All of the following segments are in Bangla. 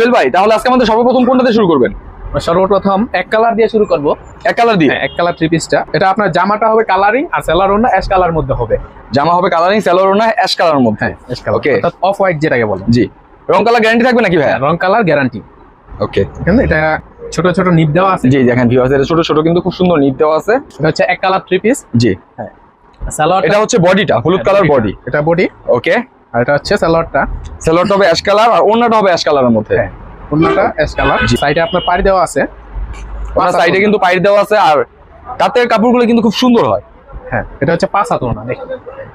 সোহেল ভাই তাহলে আজকে আমাদের সর্বপ্রথম কোনটাতে শুরু করবেন? সর্বপ্রথম এক কালার দিয়ে শুরু করব। এক কালার দিয়ে? হ্যাঁ এক কালার থ্রি পিসটা এটা আপনার জামাটা হবে কালারিং আর সেলার ওনা অ্যাশ কালার মধ্যে হবে। জামা হবে কালারিং স্যালোর না অ্যাশ কালারের মধ্যে? Ash colour. অর্থাৎ অফ হোয়াইট যেটাকে বলে। জি। রং কালার গ্যারান্টি থাকবে নাকি ভাই রং কালার গ্যারান্টি ওকে এখানে এটা ছোট ছোট নিপ দেওয়া আছে। জি দেখেন ভিউয়ার্স এটা ছোট ছোট কিন্তু খুব সুন্দর নিট দেওয়া আছে। এটা হচ্ছে এক কালার থ্রি পিস জি। সালোয়ার এটা হচ্ছে বডিটা হলুদ কালার বডি এটা বডি ওকে আর এটা হচ্ছে সালোয়ারটা স্যালোরটা হবে অ্যাশ কালার আর ওন্নাটা হবে অ্যাশ কালারের মধ্যে। হ্যাঁ অন্যটা অ্যাশ কালার সাইডে আপনার পাড়ি দেওয়া আছে। ওনার সাইডে কিন্তু পাইর দেওয়া আছে আর তাঁতের কাপড়গুলো কিন্তু খুব সুন্দর হয়। হ্যাঁ এটা হচ্ছে পাঁচ হাত ওনা দেখুন।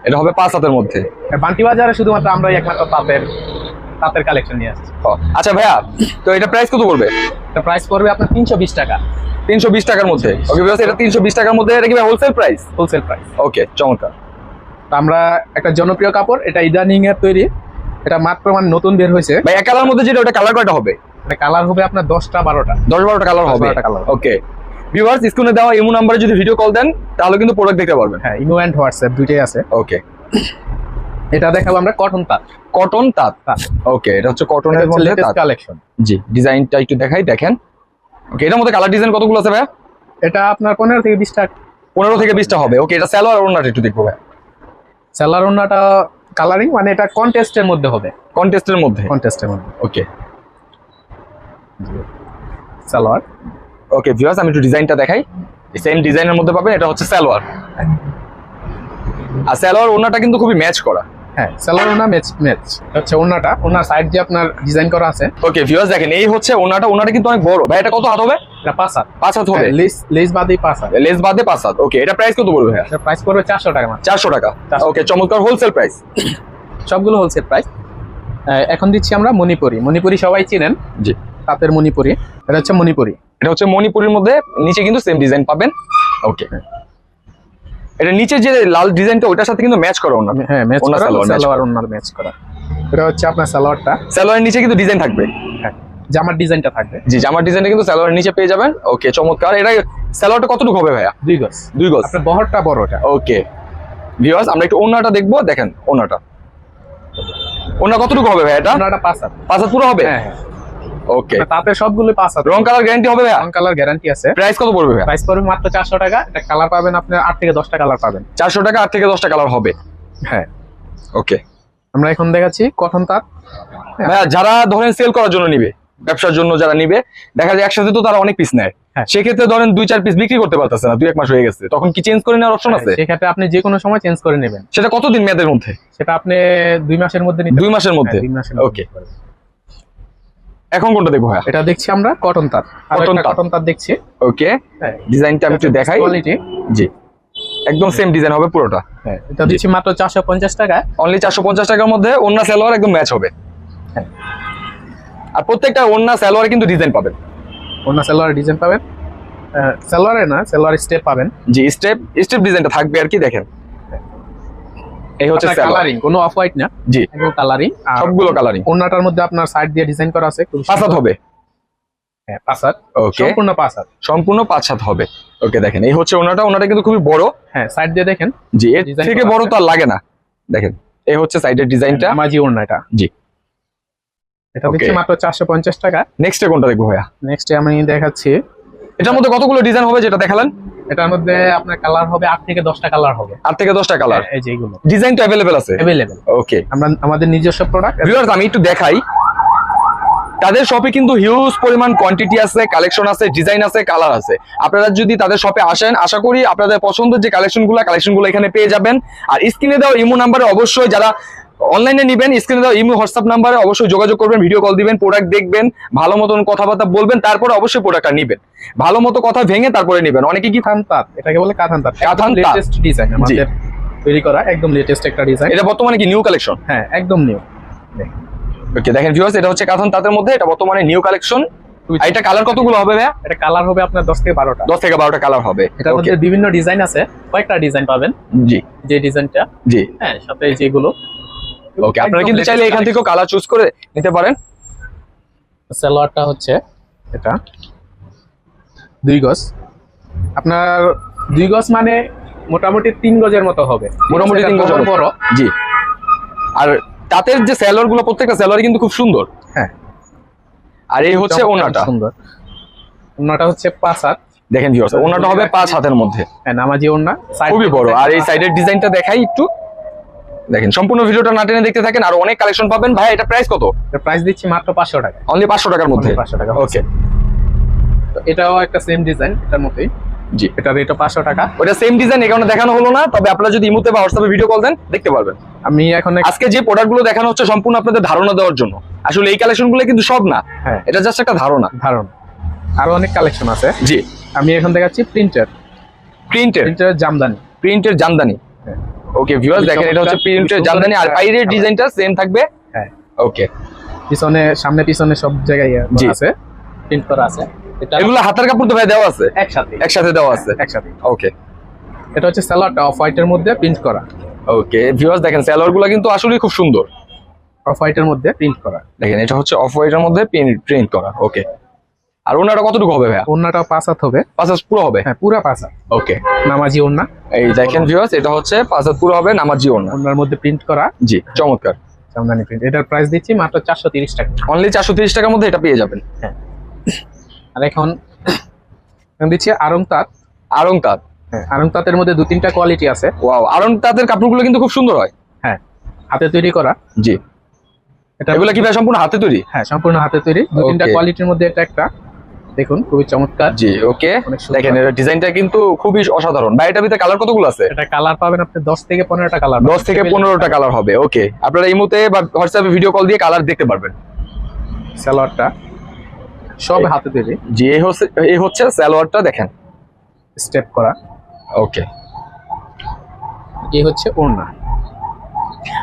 এটা হবে পাঁচ হাতের মধ্যে। বান্টি বাজারে শুধুমাত্র আমরা একমাত্র তাঁতের তাঁতের কালেকশন নিয়ে আসছি। আচ্ছা ভাইয়া তো এটা প্রাইস কত পড়বে? এটা প্রাইস পড়বে আপনার তিনশো বিশ টাকা। তিনশো বিশ টাকার মধ্যে। ওকে এটা তিনশো বিশ টাকার মধ্যে এটা কি wholesale price wholesale price okay চমৎকার। আমরা একটা জনপ্রিয় কাপড় এটা ইদানিং এর তৈরি। এটা মাত্র মানে নতুন বের হয়েছে। ভাই এক কালার মধ্যে যেটা ওটা কালার কয়টা হবে? এটা কালার হবে আপনার দশটা বারোটা। দশ বারোটা কালার হবে। 12টা colour। ওকে ভিউয়ার্স স্ক্রিনে দেওয়া ইমো নাম্বারে যদি ভিডিও কল দেন তাহলে কিন্তু প্রোডাক্ট দেখতে পারবেন। হ্যাঁ ইমো অ্যান্ড হোয়াটসঅ্যাপ দুইটাই আছে। ওকে এটা দেখাবো আমরা কটন তাঁত। কটন তাঁত। ওকে এটা হচ্ছে কটনের মধ্যে লেটেস্ট কালেকশন জি ডিজাইনটা একটু দেখাই দেখেন। ওকে এটার মধ্যে কালার ডিজাইন কতগুলো আছে ভাই এটা আপনার পনেরো থেকে বিশ টাকা পনেরো থেকে বিশটা হবে। ওকে এটা স্যালোয়ার ওনার একটু দেখব ভাই স্যালার ওনাটা কালারিং মানে এটা কন্টেস্টের মধ্যে হবে। কন্টেস্টের মধ্যে? কন্টেস্টের মধ্যে। ওকে সালোয়ার ওকে ভিউয়ার্স আমি একটু ডিজাইনটা দেখাই। সেম ডিজাইনের মধ্যে পাবেন এটা হচ্ছে সালোয়ার আর সালোয়ার ওনাটা কিন্তু খুবই ম্যাচ করা। হ্যাঁ সালোয়ার ওনা ম্যাচ ম্যাচ হচ্ছে ওনাটা ওনার সাইড আপনার ডিজাইন করা আছে। ওকে ভিউয়ার্স দেখেন এই হচ্ছে ওনাটা ওনাটা কিন্তু অনেক বড়। ভাই এটা কত হাত হবে? এটা পাঁচ হাত। পাঁচ হাত হবে? লেস লেস বাদেই পাঁচ হাত। লেস বাদে পাঁচ হাত। ওকে এটা প্রাইস কত পড়বে প্রাইস পড়বে চারশো টাকা চারশো টাকা। ওকে চমৎকার হোলসেল প্রাইস সবগুলো হোলসেল প্রাইস এখন দিচ্ছি আমরা মণিপুরি। মণিপুরি সবাই চিনেন? জি। তাঁতের মণিপুরি। এটা হচ্ছে মণিপুরি। এটা হচ্ছে মণিপুরের মধ্যে নিচে কিন্তু সেম ডিজাইন পাবেন। ওকে এটা নিচে যে লাল ডিজাইনটা ওটার সাথে কিন্তু ম্যাচ করা ওনা হ্যাঁ ম্যাচ করা সালোয়ার ওনার ম্যাচ করা। এটা হচ্ছে আপনার সালোয়ারটা। সালোয়ারের নিচে কিন্তু ডিজাইন থাকবে। হ্যাঁ জামার ডিজাইনটা থাকবে। জি জামার ডিজাইনটা কিন্তু সালোয়ারের নিচে পেয়ে যাবেন। ওকে চমৎকার। এটা সালোয়ারটা কতটুকু হবে ভাইয়া? দুই গজ। দুই গজ। আপনার বহরটা বড় এটা। ওকে ভিউয়ার্স আমরা একটু ওনাটা দেখব। দেখেন ওনাটা ওনা কতটুকু হবে ভাই এটা? ওনাটা পাঁচ হাত। পাঁচ হাত পুরো হবে? হ্যাঁ হ্যাঁ। ওকে তাতে সবগুলো পাঁচ হাত রং কালার গ্যারান্টি হবে রং কালার গ্যারান্টি আছে। প্রাইস কত পড়বে প্রাইস পড়বে মাত্র চারশো টাকা। এটা কালার পাবেন আপনার আট থেকে দশটা কালার পাবেন। চারশো টাকা আট থেকে দশটা কালার হবে? হ্যাঁ। ওকে আমরা এখন দেখাচ্ছি কটন তাঁত। ভাইয়া যারা ধরেন সেল করার জন্য নিবে ব্যবসার জন্য যারা নিবে দেখা যায় একসাথে তো তারা অনেক পিস নেয়। হ্যাঁ। সেক্ষেত্রে ধরেন দুই চার পিস বিক্রি করতে পারতেছে না দুই এক মাস হয়ে গেছে। তখন কি চেঞ্জ করে নেওয়ার অপশন আছে? সেক্ষেত্রে আপনি যে কোনো সময় চেঞ্জ করে নেবেন। সেটা কতদিন মেয়াদের মধ্যে? সেটা আপনি দুই মাসের মধ্যে দুই মাসের মধ্যে? হ্যাঁ, ওকে এখন কোনটা দেখব ভাইয়া? এটা দেখছি আমরা কটন Cotton কটন। কটন তাঁত দেখছি। ওকে হ্যাঁ। ডিজাইনটা আমি একটু দেখাই। কোয়ালিটি জি। একদম সেম ডিজাইন হবে পুরোটা। হ্যাঁ এটা দিচ্ছি মাত্র চারশো পঞ্চাশ টাকায় অনলি চারশো পঞ্চাশ টাকার মধ্যে অন্য সালোয়ার একদম ম্যাচ হবে। হ্যাঁ। আর প্রত্যেকটা অন্য সালোয়ারে কিন্তু ডিজাইন পাবেন। অন্য সালোয়ার ডিজাইন পাবেন। সালোয়ারে না সালোয়ার স্টেপ পাবেন। জি স্টেপ স্টেপ ডিজাইনটা থাকবে আর কি দেখেন। এই হচ্ছে কালারিং কোনো অফ হোয়াইট না? জি। কালারিং সবগুলো কালারিং ওনাটার মধ্যে আপনার সাইড দিয়ে ডিজাইন করা আছে খুব পাঁচ হাত হবে। হ্যাঁ পাঁচ হাত। ওকে সম্পূর্ণ পাঁচ হাত। সম্পূর্ণ পাঁচ হাত হবে। ওকে দেখেন এই হচ্ছে ওনাটা ওনাটা কিন্তু খুবই বড়। হ্যাঁ সাইড দিয়ে দেখেন। জি এর থেকে বড় তো আর লাগে না। দেখেন এই হচ্ছে সাইডের ডিজাইনটা মাঝি ওড়না এটা। জি। এটা দিচ্ছি মাত্র চারশো পঞ্চাশ টাকা। নেক্সট কোনটা দেখব ভাইয়া? নেক্সট আমি দেখাচ্ছি। এটার মধ্যে কতগুলো ডিজাইন হবে যেটা দেখালেন? এটার মধ্যে আপনার কালার হবে আট থেকে দশটা কালার হবে। আট থেকে দশটা কালার এই যে এগুলো। ডিজাইন তো অ্যাভেলেবেল আছে? অ্যাভেলেবেল ওকে আমরা আমাদের নিজস্ব প্রোডাক্ট ভিউয়ার্স আমি একটু দেখাই। তাদের শপে কিন্তু হিউজ পরিমাণ কোয়ান্টিটি আছে কালেকশন আছে ডিজাইন আছে কালার আছে। আপনারা যদি তাদের শপে আসেন আশা করি আপনাদের পছন্দের যে কালেকশনগুলো কালেকশনগুলো এখানে পেয়ে যাবেন। আর স্ক্রিনে দেওয়া ইমো নাম্বারে অবশ্যই যারা অনলাইনে নিবেন স্ক্রিনে দেওয়া ইমো হোয়াটসঅ্যাপ নাম্বারে অবশ্যই যোগাযোগ করবেন ভিডিও কল দিবেন প্রোডাক্ট দেখবেন ভালো মতন কথাবার্তা বলবেন তারপরে অবশ্যই প্রোডাক্টটা নিবেন। ভালো মতো কথা ভেঙে তারপরে নিবেন। অনেকে কি কাঁথান তাঁত এটাকে বলে কাঁথান তাঁত কাঁথান। লেটেস্ট ডিজাইন আমাদের তৈরি করা একদম লেটেস্ট একটা ডিজাইন এটা বর্তমানে কি নিউ কালেকশন হ্যাঁ একদম নিউ ওকে দেখেন ভিউয়ার্স এটা হচ্ছে কাঁথন তাঁতের মধ্যে এটা বর্তমানে নিউ কালেকশন এটা কালার কতগুলো হবে ভাইয়া? এটা কালার হবে আপনার দশ থেকে বারোটা। দশ থেকে বারোটা কালার হবে। এটার মধ্যে বিভিন্ন ডিজাইন আছে কয়েকটা ডিজাইন পাবেন। জি। যে ডিজাইনটা জি। হ্যাঁ সাথে যেগুলো ওকে আপনারা কিন্তু চাইলে এখান থেকেও কালার চুজ করে নিতে পারেন। সালোয়ারটা হচ্ছে এটা। দুই গজ। আপনার দুই গজ মানে মোটামুটি তিন গজের মতো হবে। মোটামুটি তিন গজ বড়। জি। আর তাঁতের যে স্যালোয়ারগুলো প্রত্যেকটা স্যালোয়ার কিন্তু খুব সুন্দর। হ্যাঁ। আর এই হচ্ছে ওনাটা। সুন্দর। ওনাটা হচ্ছে পাঁচ হাত। দেখেন ভিউয়ার্স ওনাটা হবে পাঁচ হাতের মধ্যে। হ্যাঁ নামাজি ওনা খুবই বড়। আর এই সাইডের ডিজাইনটা দেখাই একটু। দেখেন সম্পূর্ণ ভিডিওটা না টেনে দেখতে থাকেন আর অনেক কালেকশন পাবেন। ভাই এটা প্রাইস কত? প্রাইস দিচ্ছি মাত্র পাঁচশো টাকা। অনলি পাঁচশো টাকার মধ্যে? পাঁচশো টাকা ওকে তো এটাও একটা সেম ডিজাইন এটার মতোই। জি। এটা রেটও পাঁচশো টাকা। ওটা সেম ডিজাইন কারণে দেখানো হলো না তবে আপনারা যদি ইমুতে বা হোয়াটসঅ্যাপে ভিডিও কল দেন দেখতে পারবেন। আমি এখন আজকে যে প্রোডাক্টগুলো দেখানো হচ্ছে সম্পূর্ণ আপনাদের ধারণা দেওয়ার জন্য। আসলে এই কালেকশনগুলো কিন্তু সব না। হ্যাঁ। এটা জাস্ট একটা ধারণা। ধারণ। আরও অনেক কালেকশন আছে। জি। আমি এখন দেখাচ্ছি প্রিন্টার প্রিন্টের প্রিন্টারের জামদানি। প্রিন্টের জামদানি। হ্যাঁ। ওকে ভিউয়ার্স দেখেন এটা হচ্ছে প্রিন্টের জামদানি আর বাইরের ডিজাইনটা সেম থাকবে? হ্যাঁ। ওকে পিছনে সামনে পিছনে সব জায়গায়। আছে। প্রিন্ট করা আছে। এটা এগুলো হাতের কাপড় তো ভাই দেওয়া আছে? একসাথে। একসাথে দেওয়া আছে? একসাথে। ওকে এটা হচ্ছে স্যালাড অফ হোয়াইটের মধ্যে প্রিন্ট করা। ওকে ভিউয়ার্স দেখেন স্যালোয়ারগুলো কিন্তু আসলেই খুব সুন্দর। অফ হোয়াইটের মধ্যে প্রিন্ট করা। দেখেন এটা হচ্ছে অফ হোয়াইটের মধ্যে প্রিন্ট প্রিন্ট করা। ওকে আর ওনাটা কতটুকু হবে ভাইয়া? ওন্নাটাও পাঁচ হাত হবে। পাঁচ হাত পুরো হবে? হ্যাঁ পুরো পাঁচ হাত ওকে। নামাজি ওন্না এই দেখেন ভিউয়ার্স এটা হচ্ছে পাঁচ হাত পুরো হবে নামাজি ওনা ওন্নার মধ্যে প্রিন্ট করা। জি চমৎকার। জামদানি প্রিন্ট এটার প্রাইস দিচ্ছি মাত্র চারশো তিরিশ টাকা। অনলি চারশো তিরিশ টাকার মধ্যে এটা পেয়ে যাবেন। হ্যাঁ। আর এখন এখন দিচ্ছি আরং তাঁত। আরং তাঁত। হ্যাঁ আরং তাঁতের মধ্যে দু তিনটা কোয়ালিটি আছে। ওয়াও আরং তাঁতের কাপড়গুলো কিন্তু খুব সুন্দর হয়। হ্যাঁ হাতে তৈরি করা। জি। এটা এগুলো কি ভাই সম্পূর্ণ হাতে তৈরি? হ্যাঁ সম্পূর্ণ হাতে তৈরি। দু তিনটা কোয়ালিটির মধ্যে এটা একটা। দেখুন খুবই চমৎকার। জি ওকে। দেখেন এর ডিজাইনটা কিন্তু খুবই অসাধারণ। ভাই এটা ভিতরে কালার কতগুলো আছে? এটা কালার পাবেন আপনি দশ থেকে পনেরোটা কালার দশ থেকে পনেরোটা কালার হবে ওকে। আপনারা এই মুহূর্তে বা হোয়াটসঅ্যাপে ভিডিও কল দিয়ে কালার দেখতে পারবেন। সালোয়ারটা সব হাতে তৈরি। জি এই হচ্ছে এই হচ্ছে সালোয়ারটা দেখেন। স্টেপ করা। ওকে। এই হচ্ছে ওড়না।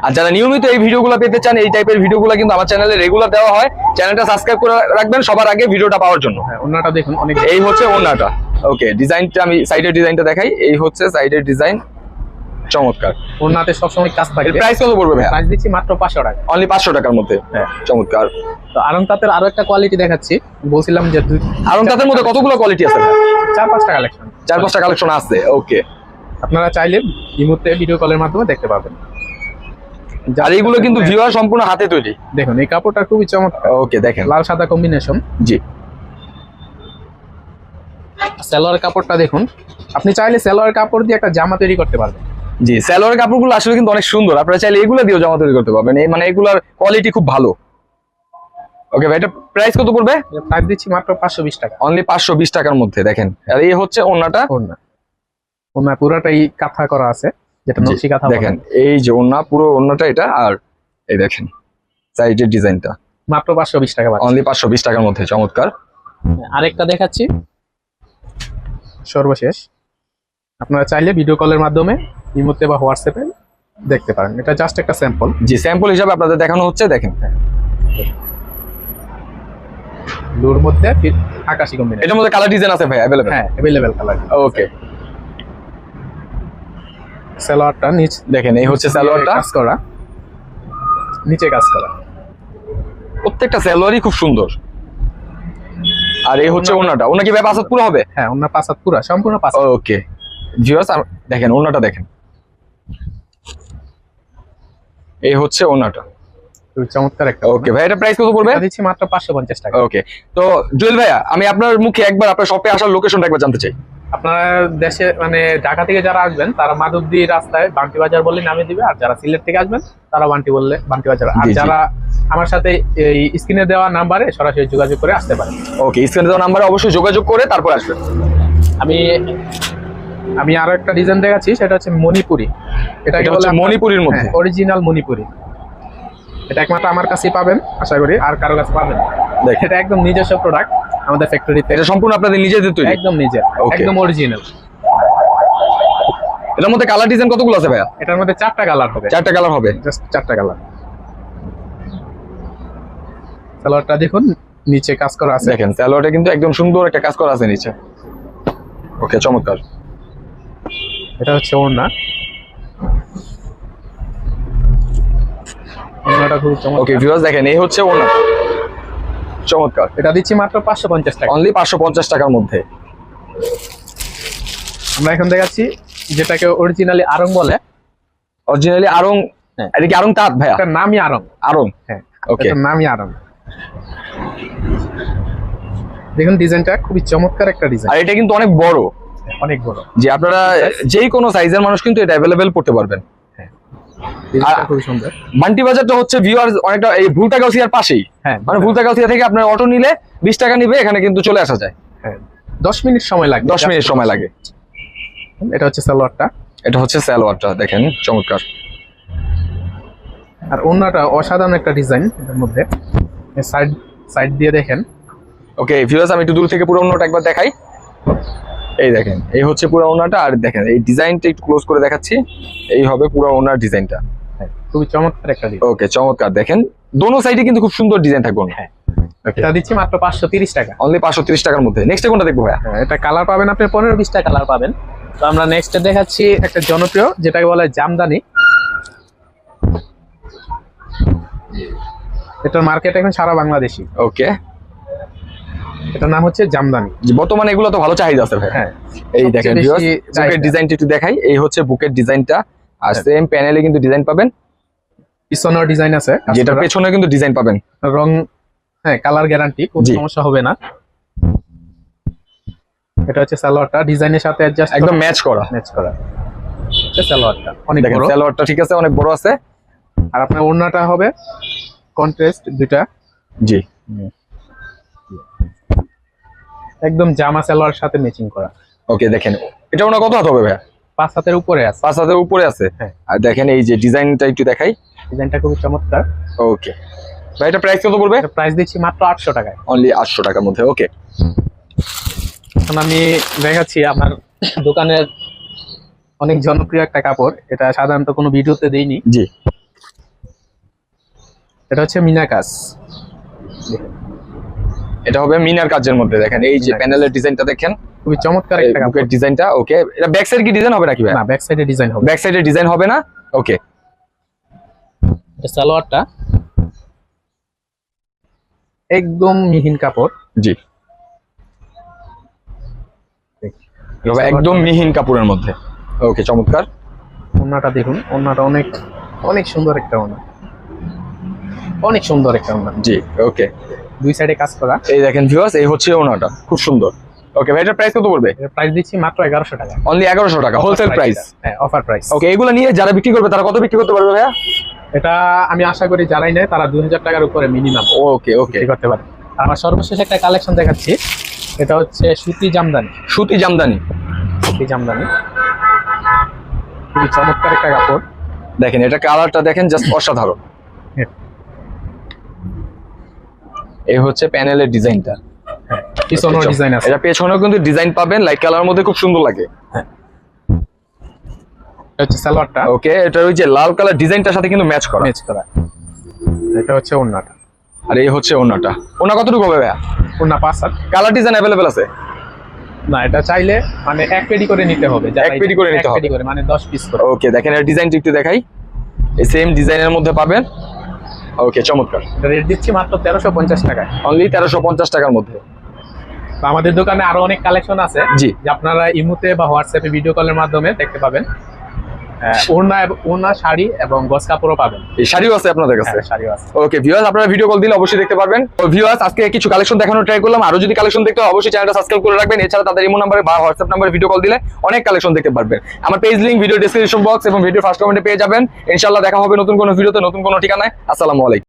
আর যারা নিয়মিত এই ভিডিওগুলো পেতে চান এই টাইপের ভিডিওগুলো কিন্তু আমার চ্যানেলে রেগুলার দেওয়া হয়। চ্যানেলটা সাবস্ক্রাইব করে রাখবেন সবার আগে ভিডিওটা পাওয়ার জন্য। হ্যাঁ ওড়নাটা দেখুন অনেক এই হচ্ছে ওনাটা ওকে ডিজাইনটা আমি সাইডের ডিজাইনটা দেখাই। এই হচ্ছে সাইডের ডিজাইন চমৎকার। ওড়নাতে সবসময় কাজ থাকে। প্রাইস কত পড়বে ভাইয়া? প্রাইস দিচ্ছি মাত্র পাঁচশো টাকা। অনলি পাঁচশো টাকার মধ্যে। হ্যাঁ। চমৎকার। তো আরং তাঁতের আরও একটা কোয়ালিটি দেখাচ্ছি। বলছিলাম যে আর মধ্যে কতগুলো কোয়ালিটি আছে? চার পাঁচটা কালেকশন চার পাঁচটা কালেকশন আছে ওকে আপনারা চাইলে এই মুহূর্তে ভিডিও কলের মাধ্যমে দেখতে পাবেন। আর এইগুলো কিন্তু ভিউয়ার সম্পূর্ণ হাতে তৈরি। দেখুন এই কাপড়টা খুবই চমৎকার। ওকে দেখেন। লাল সাদা কম্বিনেশন জি। সালোয়ার কাপড়টা দেখুন আপনি চাইলে সালোয়ার কাপড় দিয়ে একটা জামা তৈরি করতে পারবেন। জি সালোয়ার কাপড়গুলো আসলে কিন্তু অনেক সুন্দর। আপনারা চাইলে এগুলো দিয়েও জামা তৈরি করতে পারবেন। এই মানে এগুলার কোয়ালিটি খুব ভালো। ওকে ভাই এটা প্রাইস কত পড়বে? প্রাইস দিচ্ছি মাত্র পাঁচশো বিশ টাকা। অনলি পাঁচশো বিশ টাকার মধ্যে দেখেন। আর এই হচ্ছে ওনাটা ওড়না। ওড়না পুরোটাই কাঁথা করা আছে। যেটা নকশি কাঁথা দেখেন এই যে ওনা পুরো ওনাটা এটা আর এই দেখেন সাইডের ডিজাইনটা। মাত্র পাঁচশো বিশ টাকা। অনলি পাঁচশো বিশ টাকার মধ্যে চমৎকার। আরেকটা দেখাচ্ছি। সর্বশেষ। আপনারা চাইলে ভিডিও কলের মাধ্যমে ইমোতে বা হোয়াটসঅ্যাপে দেখতে পারেন। এটা জাস্ট একটা স্যাম্পল জি স্যাম্পল হিসাবে আপনাদের দেখানো হচ্ছে দেখেন। ব্লুর মধ্যে আকাশি কম্বিনেশন এটার মধ্যে কালার ডিজাইন আছে ভাই অ্যাভেলেবেল হ্যাঁ অ্যাভেলেবেল কালার ওকে সালোয়ারটা নিচ দেখেন এই হচ্ছে সালোয়ারটা কাজ করা। নিচে কাজ করা। প্রত্যেকটা সালোয়ারই খুব সুন্দর। আর এই হচ্ছে ওনাটা ওনা কি ভাই পাঁচাত পুরো হবে? হ্যাঁ ওনার পাঁচাত পুরা সম্পূর্ণ পাঁচ ওকে। ভিউয়ার্স দেখেন ওনাটা দেখেন। এই হচ্ছে ওনাটা। চমৎকার একটা ওকে ভাই এটা প্রাইস কত পড়বে? এটা দিচ্ছি মাত্র পাঁচশো পঞ্চাশ টাকা। ওকে। তো জুয়েল ভাইয়া আমি আপনার মুখে একবার আপনার শপে আসার লোকেশনটা একবার জানতে চাই। আপনারা দেশে মানে ঢাকা থেকে যারা আসবেন তারা মাধবদী রাস্তায় বান্টি বাজার বললে নামিয়ে দিবে আর যারা সিলেট থেকে আসবেন তারা বান্টি বললে বান্টি বাজার। আর। যারা আমার সাথে এই স্ক্রিনে দেওয়া নাম্বারে সরাসরি যোগাযোগ করে আসতে পারেন। ওকে স্ক্রিনে দেওয়া নাম্বারে অবশ্যই যোগাযোগ করে তারপর আসবেন। আমি আমি আরও একটা ডিজাইন দেখাচ্ছি সেটা হচ্ছে মণিপুরি। এটা হচ্ছে মণিপুরির মধ্যে। অরিজিনাল মণিপুরি। এটা একমাত্র আমার কাছেই পাবেন আশা করি আর কারও কাছে পাবেন না। এটা একদম নিজস্ব প্রোডাক্ট আমাদের ফ্যাক্টরিতে এটা সম্পূর্ণ আপনাদের নিজেদের তৈরি? একদম নিজের একদম অরিজিনাল এটার মধ্যে কালার ডিজাইন কতগুলো আছে ভাইয়া? এটার মধ্যে চারটা কালার হবে। চারটা কালার হবে? জাস্ট চারটা কালার সালোয়ারটা দেখুন নিচে কাজ করা আছে। দেখেন সালোয়ারটা কিন্তু একদম সুন্দর একটা কাজ করা আছে নিচে। ওকে চমৎকার। এটা হচ্ছে ওড়না। ওড়নাটা খুব চমৎকার। ওকে ভিউয়ার্স দেখেন এই হচ্ছে ওনা চমৎকার। এটা দিচ্ছি মাত্র পাঁচশো পঞ্চাশ টাকা। অনলি পাঁচশো পঞ্চাশ টাকার মধ্যে। আমরা এখন দেখাচ্ছি যেটাকে অরিজিনালি আরং বলে। অরিজিনালি আরং হ্যাঁ। এটা কি আরং তাঁত ভাইয়া? এটার নামই আরং। আরং। হ্যাঁ ওকে এটার নামই আরং। দেখুন ডিজাইনটা খুবই চমৎকার একটা ডিজাইন। আর এটা কিন্তু অনেক বড়। অনেক বড়। যে আপনারা যেই কোনো সাইজের মানুষ কিন্তু এটা অ্যাভেলেবেল পড়তে পারবেন। বান্টি বাজারটা হচ্ছে ভিউয়ার অনেকটা এই ভুলতা গাউসিয়ার পাশেই। হ্যাঁ মানে ভুলতা গাউসিয়া থেকে আপনার অটো নিলে বিশ টাকা নিবে এখানে কিন্তু চলে আসা যায়। হ্যাঁ দশ মিনিট সময় লাগবে। দশ মিনিট সময় লাগে। এটা হচ্ছে সালোয়ারটা। এটা হচ্ছে স্যালোয়ারটা দেখেন চমৎকার। আর অন্যটা অসাধারণ একটা ডিজাইন এর মধ্যে। সাইড সাইড দিয়ে দেখেন। ওকে ভিউয়ার্স আমি একটু দূর থেকে পুরো অন্যটা একবার দেখাই। এই দেখেন এই হচ্ছে পুরো ওনাটা আর দেখেন এই ডিজাইনটা একটু ক্লোজ করে দেখাচ্ছি। এই হবে পুরো ওনার ডিজাইনটা খুবই চমৎকার একটা ডিজাইন ওকে চমৎকার। দেখেন দোনো সাইডে কিন্তু খুব সুন্দর ডিজাইন থাকবে হ্যাঁ। এটা দিচ্ছি মাত্র পাঁচশো তিরিশ টাকা। অনলি পাঁচশো তিরিশ টাকার মধ্যে। নেক্সট কোনটা দেখব ভাইয়া? হ্যাঁ, এটা কালার পাবেন আপনি পনেরো বিশটা কালার পাবেন। তো আমরা নেক্সট দেখাচ্ছি একটা জনপ্রিয় যেটাকে বলা হয় জামদানি। এটার মার্কেট এখন সারা বাংলাদেশি ওকে এটার নাম হচ্ছে জামদানি। বর্তমানে এগুলো তো ভালো চাহিদা আছে ভাই হ্যাঁ। এই দেখেন বুকের ডিজাইনটা একটু দেখাই এই হচ্ছে বুকের ডিজাইনটা আর। সেম প্যানেলে কিন্তু ডিজাইন পাবেন। পিছনেও ডিজাইন আছে যেটা পেছনে কিন্তু ডিজাইন পাবেন। রং হ্যাঁ কালার গ্যারান্টি কোনো সমস্যা হবে না। এটা হচ্ছে সালোয়ারটা ডিজাইনের সাথে অ্যাডজাস্ট একদম ম্যাচ করা। ম্যাচ করা। এটা সালোয়ারটা অনেক বড়। সালোয়ারটা ঠিক আছে অনেক বড় আছে। আর আপনার ওড়নাটা হবে কন্ট্রাস্ট দুইটা। জি। একদম জামা সালোয়ার সাথে ম্যাচিং করা। ওকে দেখেন এটা ওনা কত হাত হবে ভাইয়া? পাঁচ হাতের উপরে আছে। পাঁচ হাতের উপরে আছে। হ্যাঁ। আর দেখেন এই যে ডিজাইনটা একটু দেখাই। ডিজাইনটা খুবই চমৎকার। ওকে ভাই এটা প্রাইস কত পড়বে? এটা প্রাইস দিচ্ছি মাত্র আটশো টাকায়। অনলি আটশো টাকার মধ্যে ওকে এখন আমি দেখাচ্ছি আমার দোকানের অনেক জনপ্রিয় একটা কাপড়। এটা সাধারণত কোনো ভিডিওতে দেইনি। জি। এটা হচ্ছে মিনা কাজ। এটা হবে মিনার কাজের মধ্যে দেখেন। এই যে প্যানেলের ডিজাইনটা দেখেন। খুবই চমৎকার একটা কাপড়। বুকের ডিজাইনটা ওকে এটা ব্যাক সাইড কি ডিজাইন হবে নাকি ভাই? না ব্যাক সাইডে ডিজাইন হবে। ব্যাক সাইডে ডিজাইন হবে না? ওকে সালোয়ারটা। একদম মিহিন কাপড়। জি। একদম মিহিন কাপড়ের মধ্যে। ওকে চমৎকার। ওন্নাটা দেখুন ওন্নাটা অনেক অনেক সুন্দর একটা ওন্না। অনেক সুন্দর একটা ওন্না। জি ওকে। দুই সাইডে কাজ করা। এই দেখেন ভিউয়ার্স এই হচ্ছে ওনাটা খুব সুন্দর। ওকে ভাই এটার প্রাইস কত পড়বে? প্রাইস দিচ্ছি মাত্র এগারোশো টাকা। অনলি এগারোশো টাকা হোলসেল প্রাইস হ্যাঁ অফার প্রাইস ওকে এগুলো নিয়ে যারা বিক্রি করবে তারা কত বিক্রি করতে পারবে ভাইয়া? এটা আমি আশা করি যারাই নেয় তারা দুই হাজার টাকার উপরে মিনিমাম ওকে ওকে করতে পারে। আমার সর্বশেষ একটা কালেকশন দেখাচ্ছি। এটা হচ্ছে সুতি জামদানি। সুতি জামদানি। সুতি জামদানি। খুবই চমৎকার একটা কাপড়। দেখেন এটা কালারটা দেখেন জাস্ট অসাধারণ। হ্যাঁ। এই হচ্ছে প্যানেলের ডিজাইনটা পিছনেও ডিজাইন আছে। এটা পেছনেও কিন্তু ডিজাইন পাবেন লাইট কালার মধ্যে খুব সুন্দর লাগে। হচ্ছে সালোয়ারটা। ওকে এটা ওই যে লাল কালার ডিজাইনটার সাথে কিন্তু ম্যাচ করা। ম্যাচ করা। এটা হচ্ছে ওন্নাটা। আর এই হচ্ছে ওনাটা ওনা কতটুকু হবে ভাইয়া? ওন্না পাঁচ হাত কালার ডিজাইন অ্যাভেলেবেল আছে? না এটা চাইলে মানে এক পেডি করে নিতে হবে। এক পেডি করে নিতে হবে। মানে দশ পিস করে। ওকে দেখেন এর ডিজাইনটা একটু দেখাই। এই সেম ডিজাইনের মধ্যে পাবেন। ওকে চমৎকার। রেট দিচ্ছি মাত্র তেরোশো পঞ্চাশ টাকায়। অনলি তেরোশো পঞ্চাশ টাকার মধ্যে। তো আমাদের দোকানে আরও অনেক কালেকশন আছে। জি। আপনারা ইমুতে বা হোয়াটসঅ্যাপে ভিডিও কলের মাধ্যমে দেখতে পাবেন। ওড়না এবং- ওড়না শাড়ি এবং গস কাপড়ও পাবেন। এই শাড়িও আছে আপনাদের কাছে? হ্যাঁ, শাড়িও আছে। ওকে ভিউয়ার্স আপনারা ভিডিও কল দিলে অবশ্যই দেখতে পারবেন। তো ভিউয়ার্স আজকে কিছু কালেকশন দেখানোর ট্রাই করলাম। আরও যদি কালেকশন দেখতে হয় অবশ্যই চ্যানেলটা সাবস্ক্রাইব করে রাখবেন। এছাড়া তাদের ইমো নাম্বারে বা হোয়াটসঅ্যাপ নাম্বারে ভিডিও কল দিলে অনেক কালেকশন দেখতে পারবেন। আমার page link video description box এবং ভিডিও ফার্স্ট কমেন্টে পেয়ে যাবেন। ইনশাআল্লাহ দেখা হবে নতুন কোনো ভিডিওতে নতুন কোনো ঠিকানায়। আসসালামু আলাইকুম।